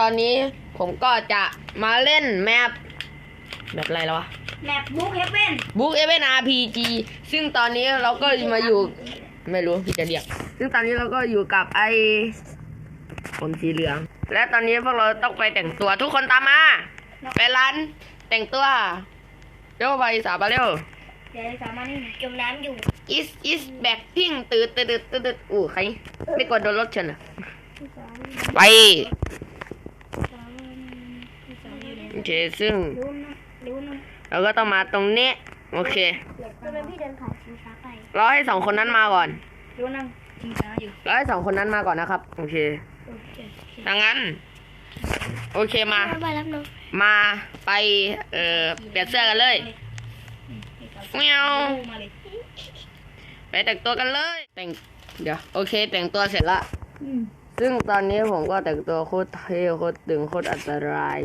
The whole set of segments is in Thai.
ตอนนี้ผมก็จะมาเล่นแมปแบบอะไรแล้ววะ แมปบุ๊กเฮเว่นบุ๊กเอเวนอาร์พีจีซึ่งตอนนี้เราก็มาอยู่ ไม่รู้พี่จะเรียก ซึ่งตอนนี้เราก็อยู่กับไอคนสีเหลือง และตอนนี้พวกเราต้องไปแต่งตัวทุกคนตามมา ไปร้านแต่งตัวเร็วไปสาวไปเร็วเดี๋ยวสามารถนี่จมน้ำอยู่ is is back พิงตืดตืดตืดตืดตืดอู้ใคร ไม่กดโดนรถชนอะ ไป โอเคซึ่งรู้นะรู้นะเราก็ต้องมาตรงนี้ โอเคทำไมพี่เดินผ่านชิงช้าไปรอให้สองคนนั้นมาก่อนรู้นะชิงช้าอยู่รอให้สองคนนั้นมาก่อนนะครับ โอเคโอเคดังนั้น โอเคมาไปรับน้องมาไปเอ่อเปลี่ยนเสื้อกันเลยเมียวมาเลยไปแต่งตัวกันเลย แต่งเดี๋ยวโอเค แต่งตัวเสร็จละอืม ซึ่งตอนนี้ผมก็แต่งตัวโคตรเท่โคตรตึงโคตรอันตราย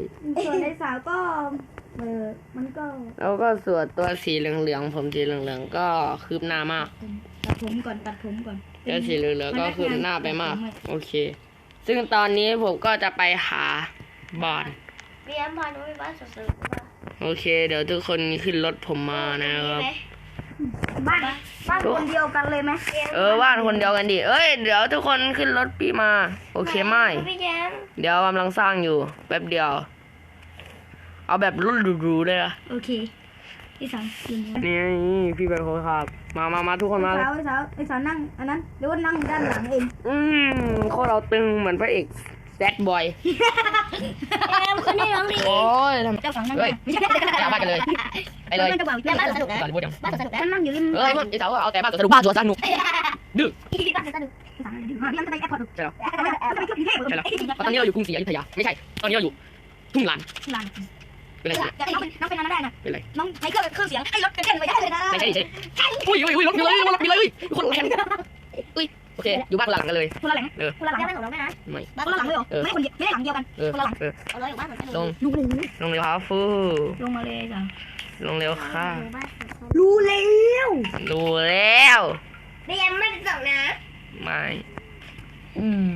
ส่วนในสาวก็เออมันก็แล้วก็ส่วนตัวสีเหลืองๆผมสีเหลืองๆก็คืบหน้ามากตัดผมก่อนตัดผมก่อนเจ้าสีเหลืองๆก็คืบหน้าไปมาก โอเค ซึ่งตอนนี้ผมก็จะไปหาบ้านพี่แอมพาหนูไปบ้านสุดๆโอเค เดี๋ยวทุกคนขึ้นรถผมมานะครับ บ้านบ้านคนเดียวกันเลยไหมเออบ้านคนเดียวกันดิ เอ้ย เดี๋ยวทุกคนขึ้นรถพี่มา โอเคไหมพี่แจมเดี๋ยวกำลังสร้างอยู่ แป๊บเดียว เอาแบบรุ่นหรูๆเลยอะโอเคพี่สาวยืนอยู่นี่พี่เป็นคนขับ มามามาทุกคนมาไอ้สาวไอ้สาวไอ้สาวนั่ง อันนั้นหรือว่านั่งด้านหลังเอง อืมโคตรเราตึงเหมือนพระเอก แซดบอย แอมคนนี้ร้องดีโอ้ยทำ เจ้าสาวนั่งเฮ้ยอย่าบ้านกันเลย ไปเลยมันจะบอกบ้านสนุกนะก่อนพูดยังบ้านสนุกนะนั่งอยู่ริมเอ้ยไอ้สาวเอาแต่บ้านสนุกบ้านสวนสนุกดื้อบ้านสนุกมันจะไปแอร์พอร์ตใช่เหรอแอร์ไปที่กรุงเทพใช่เหรอเพราะตอนนี้เราอยู่กรุงศรีอยุธยา ไม่ใช่ ตอนนี้เราอยู่ ทุ่งลานลานเป็นไรน้องเป็นน้องเป็นอะไรได้นะเป็นไรน้องใช้เครื่องเครื่องเสียงให้รถกระเด็นไปได้เลยนะไม่ใช่ดิใช่อุ้ยอุ้ยอุ้ยรถมีเลยรถมีเลยคนแรงอุ้ยโอ เค อยู่บ้านคนละหลังกันเลย คนละหลังเออคนละหลังไม่ของน้องไม่นะไม่คนละหลังเลยเหรอไม่คนเดียวไม่ได้หลังเดียวกันเออคนละหลังเออเอาเลยอยู่บ้านเหมือนกันลงรู้รู้ลงเร็วครับฟูลงมาเลยจ้ะลงเร็วค่ะรู้แล้วดูแล้วไม่ยังไม่ได้ส่งนะไม่อืม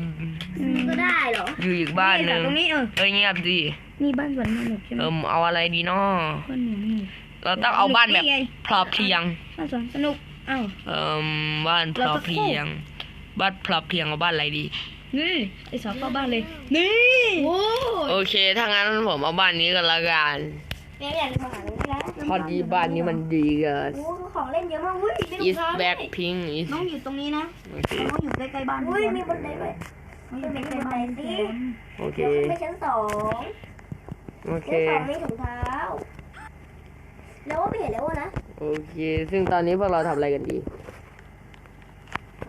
ก็ได้เหรออยู่อีกบ้านหนึ่งตรงนี้เออเอ้ยเงียบดินี่บ้านสวนสนุกใช่ไหมเอิมเอาอะไรดีเนาะบ้านหนูนี่เราต้องเอาบ้านแบบพอเพียงบ้านสวนสนุกอ้าวเอิมบ้านพอเพียง บ้านพอเพียงเอาบ้านอะไรดี นี่ไอ้สาวเข้าบ้านเลย นี่โอ้โอเค ถ้างั้นผมเอาบ้านนี้กันละกันแม่อยากมาหาเลยนะพอดีบ้านนี้มันดีเกินโอ้ของเล่นเยอะมากอุ้ยมี is back pink is น้องอยู่ตรงนี้นะโอเคน้องอยู่ใกล้ๆบ้านอุ้ยมีบันไดด้วยน้องอยู่ใกล้ๆบ้านสิโอเคไม่ชั้นสองโอเค ชั้นสองมีถุงเท้า แล้วว่าไม่เห็นแล้วนะ โอเค ซึ่งตอนนี้พวกเราทำอะไรกันดี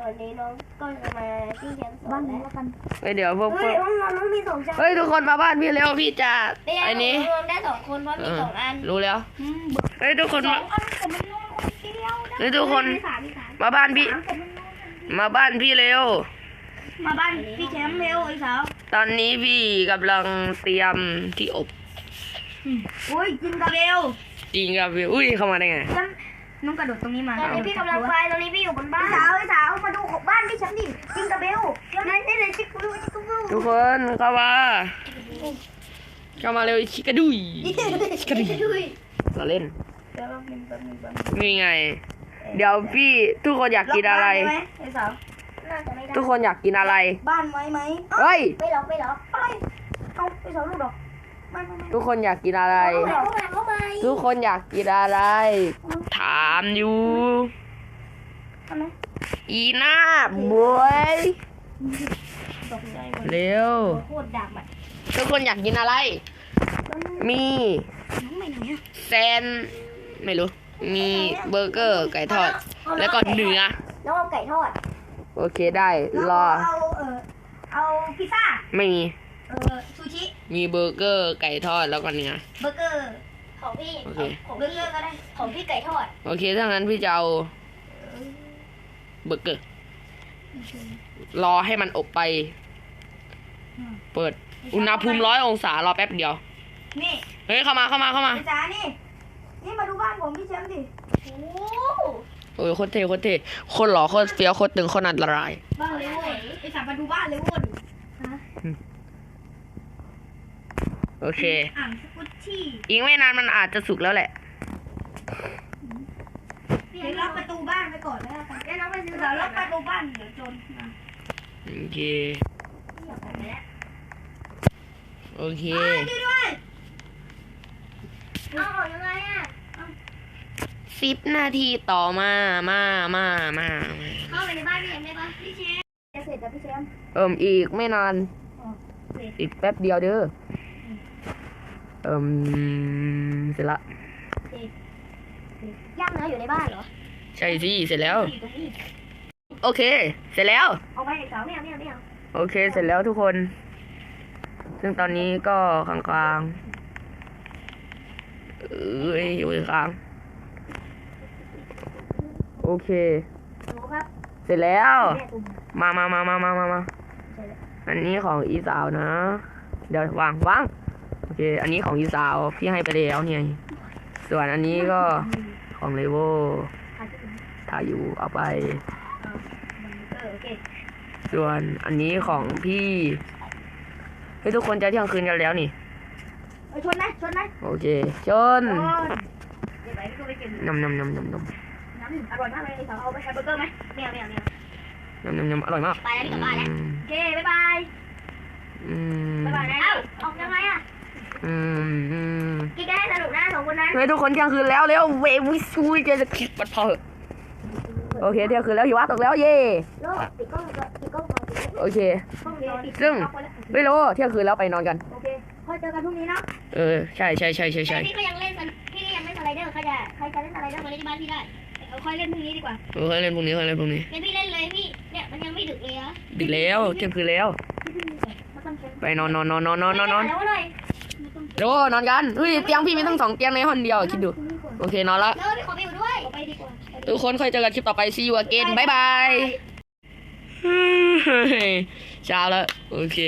ตอนนี้น้องก็จะมาที่ชั้นสองบ้านนี้แล้วกันเฮ้ยเดี๋ยวพวกพเฮ้วยกน้องน้องมีสองชั้นเฮ้ยทุกคนมาบ้านพี่เร็วพี่จะได้ไอ้นี้รวมได้สองคนเพราะมีสองอันรู้แล้วเฮ้ยทุกคนสอมางอันแต่มันนอนคนเดียวนะเฮ้ยทุกคนมีสามมีสามมาบ้านพี่สามแต่มันนอนมาบ้านพี่เร็ว มาบ้านพี่แชมป์เร็วไอ้สาวตอนนี้พี่กำลังเตรียมที่อบอุ้ยจินกระเบลจริงครับพี่อุ้ยเข้ามาได้ไงฉัน น้องกระโดดตรงนี้มาตอนนี้พี่กำลังไปตอนนี้พี่อยู่บนบ้านไอ้สาวไอ้สาวมาดูของบ้านพี่แชมป์ดิจินกระเบลเดี๋ยวนั้นได้เลยชิคกูชิคกูทุกคนเข้ามาเข้ามาเร็วชิกระดุยชิกระดุยดุยเราเล่นเดี๋ยวแป๊บนึงแป๊บนึงแป๊บนึงนี่ไง เดี๋ยวพี่ทุกคนอยากกินอะไรล็กบ้านหมไอ้สาวน่าจะไม่ได้ทุกคนอยากกินอะไร บ้านไว้ไหมเฮ้ยไม่ล็อกไม่ล็อกอะไรเอาไอ้สาวลูกดอกไม่ไม่ไม่ทุกคนอยากกินอะไรเข้ามาเข้ามาทุกคนอยากกินอะไรถามอยู่ทำไมอีหน้าบวยตกใจหมดเร็วโคตรดับอะทุกคนอยากกินอะไร มีน้องไปไหนอะแซนไม่รู้ มีเบอร์เกอร์ไก่ทอด แล้วก็เนื้อน้องเอาไก่ทอด โอเคได้ รอ เอาเออเอาพิซซ่า ไม่มี เออซูชิ มีเบอร์เกอร์ไก่ทอดแล้วก็เนื้อ เบอร์เกอร์ ของพี่โอเค ของเบอร์เกอร์ก็ได้ของพี่ไก่ทอดโอเค ถ้างั้นพี่จะเอาเบอร์เกอร์รอให้มันอบไป เปิด อุณหภูมิร้อยองศารอแป๊บเดียว นี่เฮ้ย เข้ามาเข้ามาเข้ามาไอ้จ๋านี่ นี่มาดูบ้านผมพี่แชมป์ดิโอ้โอ้ยโคตรเท่โคตรเท่โคตรหล่อโคตรเฟี้ยวโคตรตึงโคตรอันตรายบ้านเลยโว้ยไอ้จ๋ามาดูบ้านเลยโว้ยฮะ โอเค อ่างสกุชชี่อีกไม่นานมันอาจจะสุกแล้วแหละ เดี๋ยวล็อกประตูบ้านไปก่อนแล้วกันเดี๋ยวเราไปซื้อเดี๋ยวล็อกประตูบ้านเดี๋ยวโจรมาโอเค โอเคช่วยด้วยเอาออกยังไงอะสิบนาทีต่อมา มา มา มามาเข้าไปในบ้านพี่เอ็มได้ปะพี่เชมจะเสร็จแล้วพี่เชมเอิ่มอีกไม่นานอีกแป๊บเดียวเด้อ เอิ่มเสร็จละ ย่างเนื้ออยู่ในบ้านเหรอใช่สิ เสร็จแล้ว อยู่ตรงนี้โอเค เสร็จแล้ว เอาไปเสาไม่เอาไม่เอาไม่เอาโอเค เสร็จแล้วทุกคน ซึ่งตอนนี้ก็ค้างคางๆเอ้ยอยู่ค้าง โอเค หนูครับเสร็จแล้ว แม่ตุ่มมามามามามามามา ใช่แล้วอันนี้ของอีสาวนะ เดี๋ยววางวางโอเคอันนี้ของอีสาวพี่ให้ไปแล้วเนี่ย ส่วนอันนี้ก็ของเลโวขาดที่ตรงนี้ถ่ายอยู่เอาไปเออโอเคส่วนอันนี้ของพี่เฮ้ยทุกคนจะเที่ยงคืนกันแล้วนี่เออชนนะชนนะโอเค ชนชนเดี๋ยวไปพี่ก็ไปเก็บนำนำนำนำนำน้ำอร่อยมากเลยไอ้สาวเอาไปแฮมเบอร์เกอร์ไหมไม่เอาไม่เอาไม่เอานำนำนำอร่อยมาก ไปแล้วพี่กลับบ้านแล้วอืมโอเคบ๊ายบายอืมบ๊ายบายนะเอ้าออกยังไงอะ อืมอืมกินกันให้สนุกนะสองคนนั้นเฮ้ยทุกคนเที่ยงคืนแล้วเร็วเววิซูยจะคลิปปัดพอเหอะโอเคเที่ยงคืนแล้วหิวะตกแล้วเย่โลกปิดกล้องก่อนปิดกล้องก่อนปิดกล้องโอเคกล้องเดียวปิดซึ่งกล้อไว้แล้วไม่รู้เที่ยงคืนแล้วไปนอนกันโอเคค่อยเจอกันพรุ่งนี้เนาะเออใช่ใช่ใช่ใช่ใช่พี่ก็ยังเล่นสนพี่ก็ยังเล่นสไลเดอร์ใครจะใครจะเล่นสไลเดอร์มาเล่นที่บ้านพี่ได้เอาค่อยเล่นพรุ่งนี้ดีกว่าเออเล่นพรุ่งนี้เล่นพรุ่งนี้งั้นพี่เล่นเลยพี่เนี่ยมันยังไม่ดึกเลยอะดึกแล้วเที่ยงคืนแล้วพี่พี่ก่อนมาต้องเช็คไปนอนนอนนอนนอนนอนนอน นอนแล้วเลยเร็วนอนกันเฮ้ยเตียงพี่มีตั้งสองเตียงในห้องเดียวคิดดู โอเคนอนละเออพี่ขอไปอยู่ด้วยไปดีกว่าทุกคนค่อยเจอกันคลิปต่อไป see you again บายบายเช้าแล้ว โอเค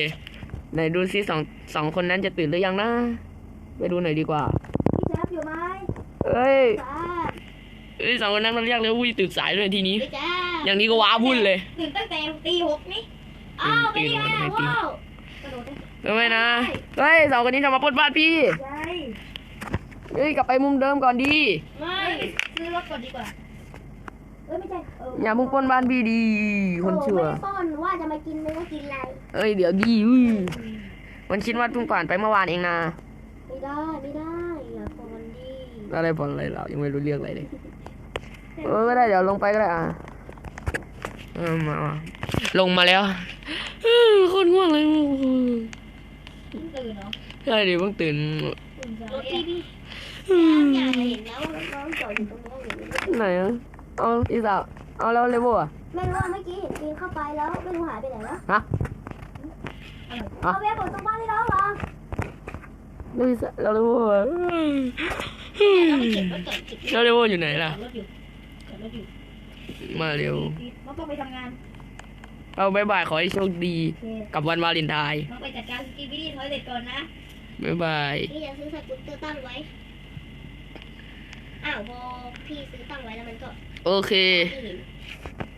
ไหนดูซิสองสองคนนั้นจะตื่นหรือยังนะ ไปดูหน่อยดีกว่าพี่แจ๊บอยู่ไหมเอ้ยเอ้ยสองคนนั้นมันเรียกเลยวุ้ยตื่นสายเลยทีนี้ อย่างนี้ก็ว้าวุ่นเลย ตื่นตั้งแต่ตีหกนี่อ้าวไปดีไงอะว้าว กระโดดได้ทำไมนะเฮ้ยสองคนนี้จะมาปล้นบ้านพี่ ใช่เฮ้ยกลับไปมุมเดิมก่อนดี ไม่ซื้อรถก่อนดีกว่าเอ้ยไม่ใช่เอออย่ามุงปล้นบ้านพี่ดี คนชั่วไม่ได้ป้อนว่าจะมากินเนื้อกินอะไรเอ้ยเดี๋ยวดีอุ้ยมันคิดว่าเพิ่งผ่านไปเมื่อวานเองนะ ไม่ได้ไม่ได้อย่าป้อนดิอะไรผ่อนอะไรเรายังไม่รู้เรื่องอะไรเลยเออก็ได้เดี๋ยวลงไปก็ได้อะเออมามาลงมาแล้วเออโคนง่วงเลย ตื่นเนาะใช่ดิเพิ่งตื่นตื่นสายพี่พี่อยากเห็นแล้วน้องจอดอยู่ตรงนี้อยู่ไหนอะเอาอีสาวเอาแล้วเลโวอะไม่รู้ว่าเมื่อกี้เห็นปีนเข้าไปแล้วไม่รู้หายไปไหนแล้วฮะเอาเบียร์ผมตรงบ้านให้น้องเหรอแล้วอีสาวแล้วเลโวอะเราไปเก็บรถก่อนเก็บแล้วเลโวอยู่ไหนล่ะรถอยู่รถอยู่มาเร็วน้องต้องไปทำงาน เอาบายบายขอให้โชคดีโอเคกับวันวาเลนไทน์น้องไปจัดการสกีบิดี้ทอยเล็ตก่อนนะบายบายพี่จะซื้อสกูตเตอร์ตั้งไว้ อ้าวพอพี่ซื้อตั้งไว้แล้วมันก็ โอเคไม่เห็น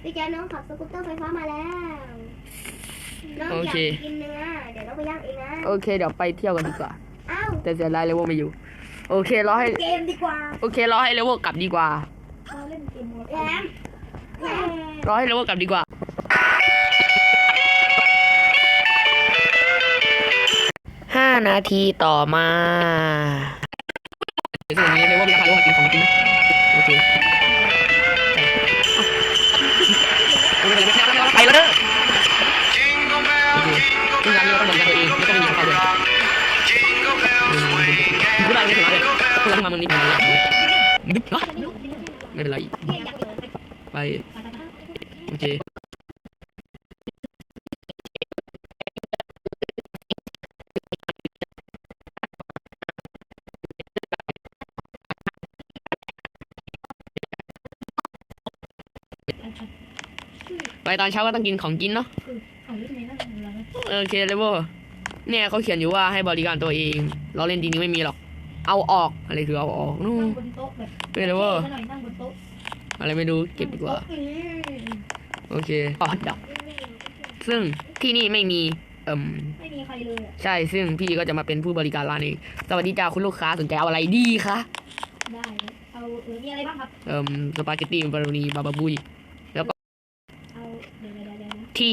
พี่แจ๊คน้องขับสกูตเตอร์ไฟฟ้ามาแล้วน้องโออยากเคกินเนื้อเดี๋ยวน้องไปย่างเองนะ โอเคเดี๋ยวไปเที่ยวกันดีกว่า อ้าวแต่เสียดายเลโวไม่อยู่ โอเครอให้เกมดีกว่า โอเครอให้เลโวกลับดีกว่าเราเล่นเกมโมแรมแรมรอให้เลโวกลับดีกว่า นาทีต่อมาเดี๋ยวส่วนนี้เลโวมีราคาเลโวกินของจริงนะโอเคไปแล้วเด้อโอเคซึ่งงานนี้เราต้องบริการตัวเองไม่ต้องมีใครเลยพูดอะไม่ถึงเลยพูดอะไมามึงนี่เป็นอะไรดึกเนาะไม่เป็นไรไปโอเค ไปตอนเช้าก็ต้องกินของกินเนาะโอเคเลยโบเนี่ยเขาเขียนอยู่ว่าให้บริการตัวเองเราเล่นดีนี้ไม่มีหรอก เอาออกอะไรคือเอาออกนู่นเป็นเลยโบอะไรไม่รู้เก็บดีกว่า โอเคอ๋อดอกซึ่งที่นี่ไม่มี เอ่มไม่มีใครเลยใช่ซึ่งพี่ก็จะมาเป็นผู้บริการร้านเองสวัสดีจ้าคุณลูกค้าสนใจเอาอะไรดีคะได้เอามีอะไรบ้างครับเอ่มสปาเกตตี้บาโรนีบาบาบุย ชี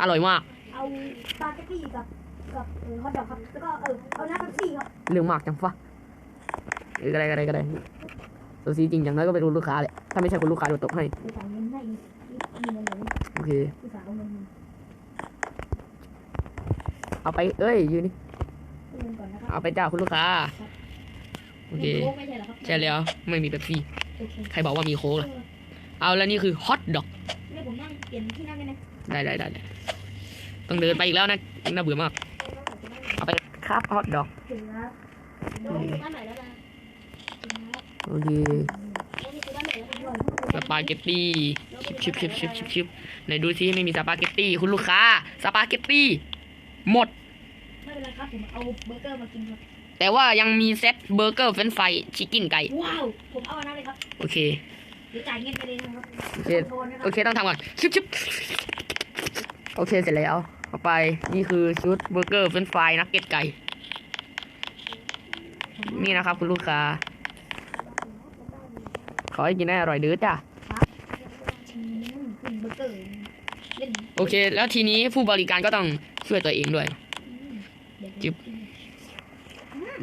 อร่อยมาก เอาปาเกตตี้กับกับฮอทดอกครับ แล้วก็เออเอาน้ำเป๊ปซี่ครับเรื่องมากจังฟะหรืออะไรอะไรก็ได้ซูซีจริงจัางน้อก็เป็นลูกค้าแหละถ้าไม่ใช่คนลูกค้าโดนตกให้โอเคเอาไปเอ้ยอยู่นี่เอาไปจ้าคุณลูกค้าโอเคใช่แล้วไม่มีเป๊ปซี่ใครบอกว่ามีโค้กล่ะ เอาแล้วนี่คือฮอตดอกได้ได้ได้ต้องเดินไปอีกแล้วนะน่าเบื่อมาก เอาไปครับฮอตดอกโอเคสปาเกตตี้ชิบชิบชิบชิบชิบไหนดูซิไม่มีสปาเกตตี้คุณลูกค้าสปาเกตตี้หมดแต่ว่ายังมีเซตเบอร์เกอร์เฟรนฟรายชิคกินไก่ว้าวผมเอาอันนั้นเลยครับโอเค โอเคโอเคต้องทำก่อนชิบชิบโอเคเสร็จแล้วเอาไปนี่คือชุดเบอร์เกอร์เฟรนช์ฟรายนักเก็ตไก่ นี่นะครับคุณลูกค้า ขอให้กินได้อร่อยดื้อจ้ะโอเค แล้วทีนี้ผู้บริการก็ต้องช่วยตัวเองด้วยจิบ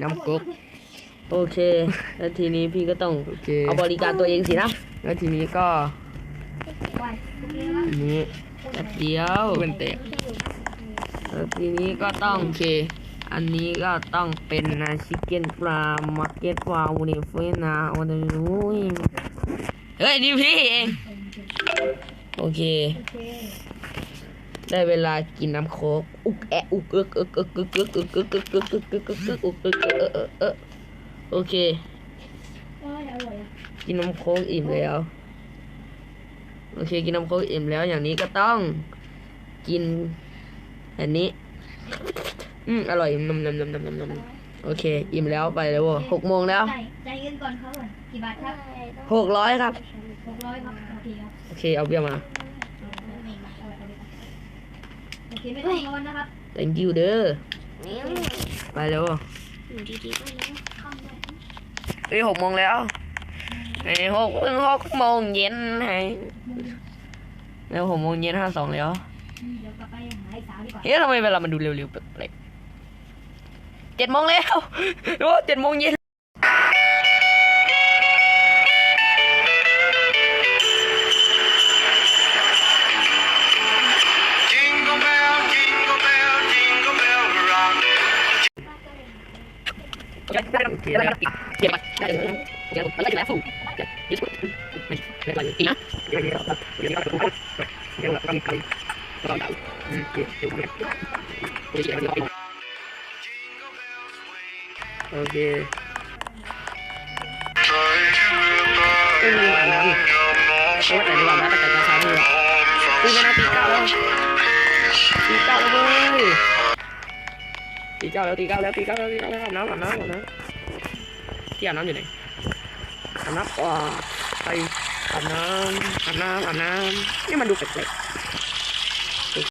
น้ำก๊อก โอเค แล้วทีนี้พี่ก็ต้องเเอาบริการตัวเองสินะ แล้วทีนี้ก็นี้แป๊บเดียวเพื่นแตกแล้วทีนี้ก็ต้อง โอเค อันนี้ก็ต้องเป็นชิคเก้นปลามาเก็ตปาวเนฟเฟนาโอ้ยเฮ้ยนี่พี่เองโอเค ได้เวลากินน้ำโคกอุกแอะอุกเอึกเอิกเอึกเอิกเอึกเอิกเอึกเอิกเอึกเอิกเอึกเอิกเอึกเอิกเอึกเอิกเอึกเอิกเอิก โอเค กินนมโค้กอิ่มแล้ว โอเค กินนมโค้กอิ่มแล้วอย่างนี้ก็ต้อง กิน อันนี้ อืมอร่อยนมนมนมนมนมนมโอเค อิ่มแล้วไปแล้วหกโมงแล้วใจเย็นก่อนเขาก่อนกี่บาทครับหกร้อยครับหกร้อยครับโอเคเอาเบี้ยมาโอเคไม่ต้องร้วนนะครับ thank you เด้อไปแล้วอดีๆก็แล้ว อ้ยหกโมงแล้วไอหกหกโมงเย็นไอ้แล้วหกโมงเย็นห้าสองแล้วเฮ้ยทำไมเวลามันดูเร็วๆแปลกๆเจ็ดโมงแล้วโอ้เจ็ดโมงเย็น Oke. Ini malam. Ini tadi lama kata kamu. Ini mana tika lo? Tika lo boy. Tika lo, tika lo, tika lo, tika lo, mana, mana, mana. ที่อาบน้ำอยู่ไหนอาบน้ำว้าไปอาบน้ำอาบน้ำอาบน้ำนี่มันดูแปลก